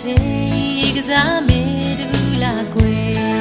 ချိန်ကစားမေတကူလာကွယ်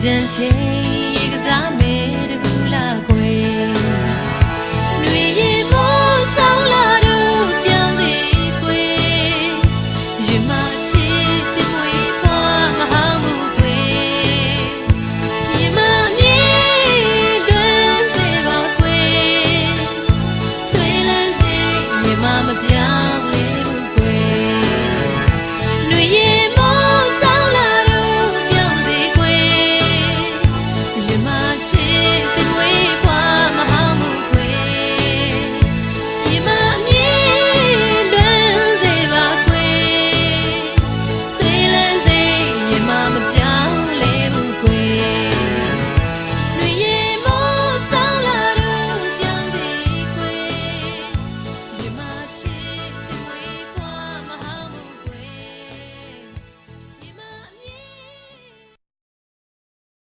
捡起情